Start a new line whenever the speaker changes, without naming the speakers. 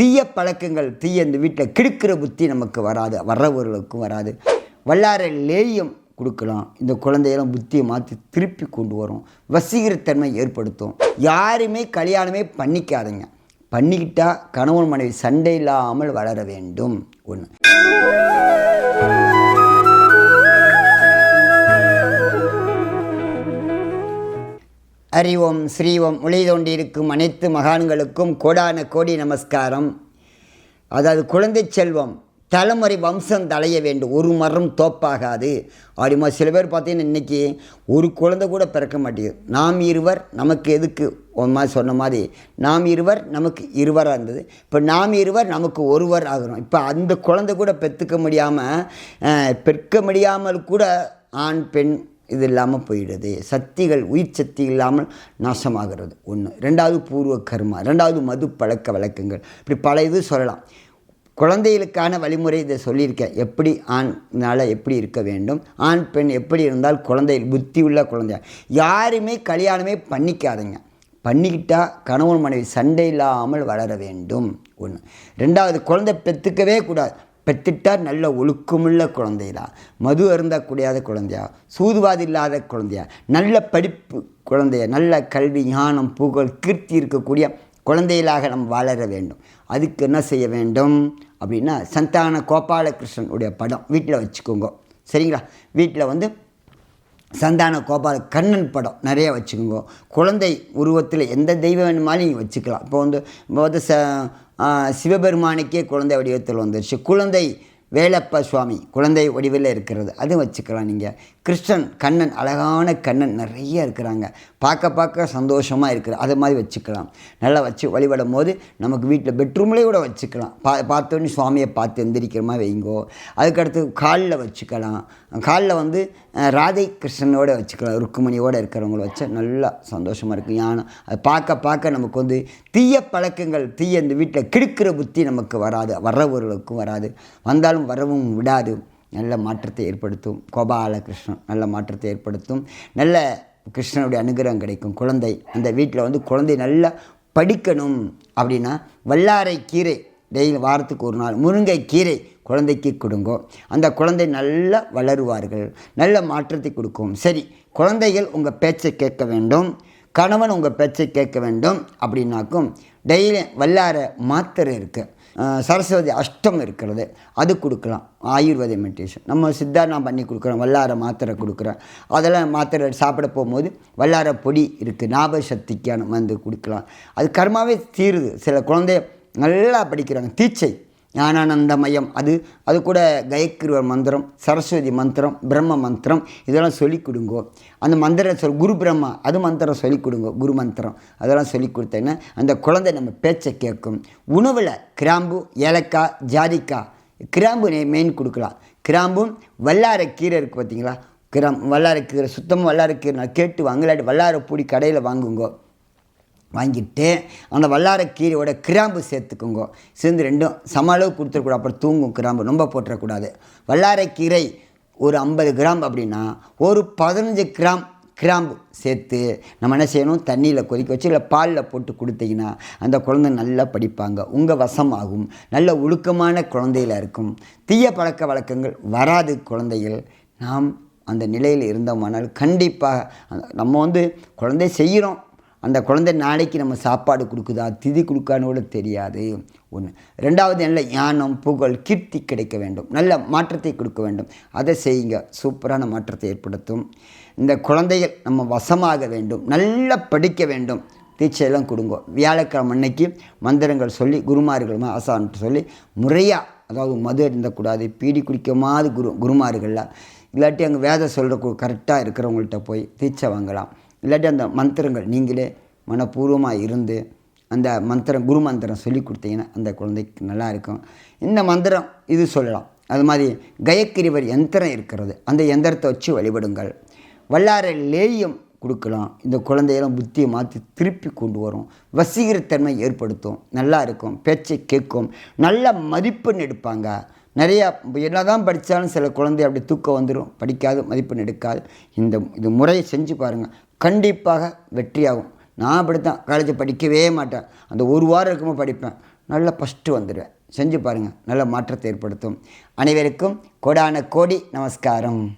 தீய பழக்கங்கள் தீய இந்த வீட்டில் கெடுக்கிற புத்தி நமக்கு வராது வர்றவர்களுக்கும் வராது. வல்லார லேயம் கொடுக்கலாம். இந்த குழந்தையெல்லாம் புத்தியை மாற்றி திருப்பி கொண்டு வரும். வசீகரத்தன்மை ஏற்படுத்தும். யாருமே கல்யாணமே பண்ணிக்காதீங்க. பண்ணிக்கிட்டால் கணவன் மனைவி சண்டை இல்லாமல் வளர வேண்டும். ஒன்று அறிவோம் ஸ்ரீவோம் உலை தோண்டியிருக்கும் அனைத்து மகான்களுக்கும் கோடான கோடி நமஸ்காரம். அதாவது குழந்தை செல்வம் தலைமுறை வம்சம் தலைய வேண்டும். ஒரு மரம் தோப்பாகாது. அப்படிமா சில பேர் பார்த்தீங்கன்னா இன்றைக்கி ஒரு குழந்தை கூட பிறக்க மாட்டேங்குது. நாம் இருவர் நமக்கு எதுக்கு? ஒரு மாதிரி சொன்ன மாதிரி நாம் இருவர் நமக்கு இருவராக இருந்தது. இப்போ நாம் இருவர் நமக்கு ஒருவர் ஆகிறோம். இப்போ அந்த குழந்தை கூட பெற்றுக்க முடியாமல் பெற்க முடியாமல் கூட ஆண் பெண் இது இல்லாமல் போயிடுது. சக்திகள் உயிர் சக்தி இல்லாமல் நாசமாகிறது. ஒன்று ரெண்டாவது பூர்வ கர்மா ரெண்டாவது மது பழக்க வழக்கங்கள். இப்படி பல இது சொல்லலாம். குழந்தைகளுக்கான வழிமுறை இதை சொல்லியிருக்கேன். எப்படி ஆண்னால் எப்படி இருக்க வேண்டும்? ஆண் பெண் எப்படி இருந்தால் குழந்தை புத்தி உள்ள குழந்தையா? யாருமே கல்யாணமே பண்ணிக்காதீங்க. பண்ணிக்கிட்டால் கணவன் மனைவி சண்டை இல்லாமல் வளர வேண்டும். ஒன்று ரெண்டாவது குழந்தை பெற்றுக்கவே கூடாது. பெற்றுட்டா நல்ல ஒழுக்கமுள்ள குழந்தையா மது அருந்தக்கூடியாத குழந்தையா? சூதுவாதி இல்லாத குழந்தையா? நல்ல படிப்பு குழந்தைய? நல்ல கல்வி ஞானம் புகழ் கீர்த்தி இருக்கக்கூடிய குழந்தைகளாக நம்ம வளர வேண்டும். அதுக்கு என்ன செய்ய வேண்டும்? அப்படின்னா சந்தான கோபாலகிருஷ்ணனுடைய படம் வீட்டில் வச்சுக்கோங்க. சரிங்களா? வீட்டில் வந்து சந்தான கோபால கண்ணன் படம் நிறைய வச்சுக்கோங்க. குழந்தை உருவத்தில் எந்த தெய்வம் வேணுமாலும் நீங்கள் வச்சுக்கலாம். இப்போ வந்து இப்போ வந்து ச சிவபெருமானுக்கே குழந்தை வடிவத்தில் வந்துருச்சு. குழந்தை வேலப்ப சுவாமி குழந்தை வடிவில் இருக்கிறது. அதுவும் வச்சுக்கலாம் நீங்கள் கிருஷ்ணன் கண்ணன் அழகான கண்ணன் நிறைய இருக்கிறாங்க. பார்க்க பார்க்க சந்தோஷமாக இருக்கிற அது மாதிரி வச்சுக்கலாம். நல்லா வச்சு வழிபடும் போது நமக்கு வீட்டில் பெட்ரூம்லேயே கூட வச்சுக்கலாம். பா பார்த்தோன்னே சுவாமியை பார்த்து எந்திரிக்கிற மாதிரி வைங்கோ. அதுக்கடுத்து காலில் வச்சுக்கலாம். காலில் வந்து ராதை கிருஷ்ணனோட வச்சுக்கலாம். ருக்குமணியோடு இருக்கிறவங்கள வச்சா நல்லா சந்தோஷமாக இருக்கும். யானை அது பார்க்க பார்க்க நமக்கு வந்து தீய பழக்கங்கள் தீய இந்த வீட்டில் கெடுக்கிற புத்தி நமக்கு வராது. வர்றவர்களுக்கும் வராது. வந்தாலும் வரவும் விடாது. நல்ல மாற்றத்தை ஏற்படுத்தும். கோபால கிருஷ்ணன் நல்ல மாற்றத்தை ஏற்படுத்தும். நல்ல கிருஷ்ணனுடைய அனுகிரகம் கிடைக்கும். குழந்தை. அந்த வீட்டில் வந்து குழந்தை நல்லா படிக்கணும். அப்படின்னா வல்லாரை கீரை டெய்லி வாரத்துக்கு ஒரு நாள் முருங்கைக்கீரை குழந்தைக்கு கொடுங்கோ. அந்த குழந்தை நல்லா வளருவார்கள் நல்ல மாற்றத்தை கொடுக்கும். சரி குழந்தைகள் உங்கள் பேச்சை கேட்க வேண்டும் கணவன் உங்கள் பேச்சை கேட்க வேண்டும் அப்படின்னாக்கும் டெய்லி வல்லார மாத்திரை இருக்குது சரஸ்வதி அஷ்டம் இருக்கிறது அது கொடுக்கலாம். ஆயுர்வேத மெடிடேஷன். நம்ம சித்தா நான் பண்ணி கொடுக்குறோம் வல்லார மாத்திரை கொடுக்குறேன் அதெல்லாம் மாத்திரை சாப்பிட போகும்போது வல்லார பொடி இருக்குது ஞாபக சக்திக்கான மருந்து கொடுக்கலாம். அது கர்மாவே தீருது. சில குழந்தைய நல்லா படிக்கிறாங்க. தீச்சை ஞானானந்தமயம் அது அது கூட கயக்கிருவர் மந்திரம் சரஸ்வதி மந்திரம் பிரம்ம மந்திரம் இதெல்லாம் சொல்லிக் கொடுங்கோ. அந்த மந்திரம் சொல் குரு பிரம்மா அது மந்திரம் சொல்லிக் கொடுங்க குரு மந்திரம். அதெல்லாம் சொல்லி கொடுத்தேன்னா அந்த குழந்தை நம்ம பேச்சை கேட்கும். உணவில் கிராம்பு ஏலக்காய் ஜாதிக்காய் கிராம்பு மெயின் கொடுக்கலாம். கிராம்பும் வல்லார கீரை இருக்குது பார்த்தீங்களா? கிராம் வல்லார கீரை சுத்தமாக வல்லார கீரை நான் கேட்டு வாங்கலாட்டி இல்லாட்டி பொடி கடையில் வாங்குங்கோ. வாங்கிட்டு அந்த வல்லார கீரையோட கிராம்பு சேர்த்துக்குங்க. சேர்ந்து ரெண்டும் சம அளவு கொடுத்துருக்கூடாது அப்புறம் தூங்கும் கிராம்பு ரொம்ப போட்டுறக்கூடாது. வல்லாரக்கீரை ஒரு ஐம்பது கிராம் அப்படின்னா ஒரு பதினஞ்சு கிராம் கிராம்பு சேர்த்து நம்ம என்ன செய்யணும்? தண்ணியில் கொதிக்க வச்சு இல்லை பாலில் போட்டு கொடுத்தீங்கன்னா அந்த குழந்தை நல்லா படிப்பாங்க. உங்கள் வசமாகும். நல்ல ஒழுக்கமான குழந்தையில் இருக்கும். தீய பழக்க வழக்கங்கள் வராது குழந்தைகள். நாம் அந்த நிலையில் இருந்தோமானால் கண்டிப்பாக நம்ம வந்து குழந்தை செய்கிறோம். அந்த குழந்தை நாளைக்கு நம்ம சாப்பாடு கொடுக்குதா திதி கொடுக்கான்னு கூட தெரியாது. ஒன்று ரெண்டாவது நல்ல ஞானம் புகழ் கீர்த்தி கிடைக்க வேண்டும். நல்ல மாற்றத்தை கொடுக்க வேண்டும். அதை செய்யுங்க. சூப்பரான மாற்றத்தை ஏற்படுத்தும். இந்த குழந்தைகள் நம்ம வசமாக வேண்டும். நல்லா படிக்க வேண்டும். தீட்சையெல்லாம் கொடுங்க. வியாழக்கிழமை அன்னைக்கு மந்திரங்கள் சொல்லி குருமார்கள் ஆசான்ட்டு சொல்லி முறையாக அதாவது மது இருந்தக்கூடாது பீடி குடிக்கமாது குரு குருமார்கள்லாம். இல்லாட்டி அங்கே வேதம் சொல்கிற கரெக்டாக இருக்கிறவங்கள்ட்ட போய் தீட்சை வாங்கலாம். இல்லாட்டி அந்த மந்திரங்கள் நீங்களே மனப்பூர்வமாக இருந்து அந்த மந்திரம் குரு மந்திரம் சொல்லி கொடுத்தீங்கன்னா அந்த குழந்தைக்கு நல்லா இருக்கும். இந்த மந்திரம் இது சொல்லலாம். அது மாதிரி கயக்கிரிவர் யந்திரம் இருக்கிறது. அந்த யந்திரத்தை வச்சு வழிபடுங்கள். வல்லார லேயம் கொடுக்கலாம். இந்த குழந்தையெல்லாம் புத்தியை மாற்றி திருப்பி கொண்டு வரும். வசீகரத்தன்மை ஏற்படுத்தும். நல்லா இருக்கும். பேச்சை கேட்கும். நல்ல மதிப்பெண் எடுப்பாங்க. நிறையா என்ன தான் படித்தாலும் சில குழந்தை அப்படி தூக்கம் வந்துடும் படிக்காது மதிப்பெண் எடுக்காது. இந்த இது முறையை செஞ்சு பாருங்கள் கண்டிப்பாக வெற்றியாகும். நான் அப்படித்தான். காலேஜ் படிக்கவே மாட்டேன். அந்த ஒரு வாரம் இருக்கும்போது படிப்பேன். நல்லா ஃபஸ்ட்டு வந்துடுவேன். செஞ்சு பாருங்கள் நல்ல மாற்றத்தை ஏற்படுத்தும். அனைவருக்கும் கோடான கோடி நமஸ்காரம்.